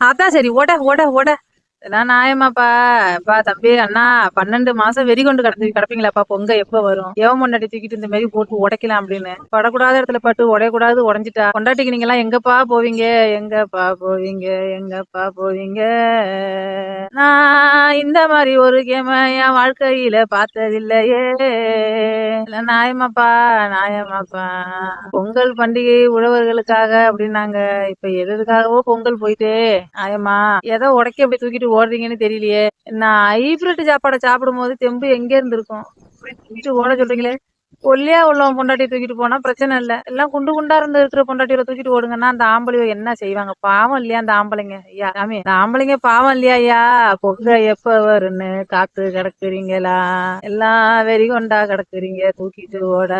அதான் சரி ஓட ஓட ஓட. இதெல்லாம் நியாயமாப்பா. அப்பா தம்பி அண்ணா பன்னெண்டு மாசம் வெறி கொண்டு கிடந்து கிடப்பீங்களாப்பா. பொங்க எப்ப வரும்? எவன் முன்னாடி தூக்கிட்டு இந்த மாதிரி போட்டு உடைக்கலாம் அப்படின்னு. படக்கூடாத இடத்துல பட்டு உடையக்கூடாது உடஞ்சிட்டா. கொண்டாட்டிக்கு நீங்க எல்லாம் எங்கப்பா போவீங்க? எங்கப்பா போவீங்க? எங்கப்பா போவீங்க? நான் இந்த மாதிரி ஒரு கேம என் வாழ்க்கையில பார்த்ததில்லையே. நியாயமாப்பா நியாயமாப்பா. பொங்கல் பண்டிகை உழவர்களுக்காக அப்படின்னாங்க. இப்ப எதுக்காகவோ பொங்கல் போயிட்டு. நியாயமா? எதை உடைக்க அப்படி தூக்கிட்டு ஓடுறீங்கன்னு தெரியலையே. நான் ஹைபிரிட் சாப்பாடை சாப்பிடும் போது தெம்பு எங்க இருந்து இருக்கும்? தூக்கிட்டு ஓட சொல்றீங்களே. ஒல்லியா உள்ளவன் பொண்டாட்டி தூக்கிட்டு போனா பிரச்சனை இல்ல. எல்லாம் குண்டு குண்டா இருந்து இருக்கிற பொண்டாட்டியில தூக்கிட்டு ஓடுங்கன்னா அந்த ஆம்பளையோ என்ன செய்வாங்க? பாவம் இல்லையா அந்த ஆம்பளைங்க? ஐயா சாமி அந்த ஆம்பளைங்க பாவம் இல்லையா ஐயா? பொங்க எப்ப வரும்னு காத்து கிடக்குறீங்களா? எல்லாம் வெறி கொண்டா கிடக்குறீங்க தூக்கிட்டு ஓட.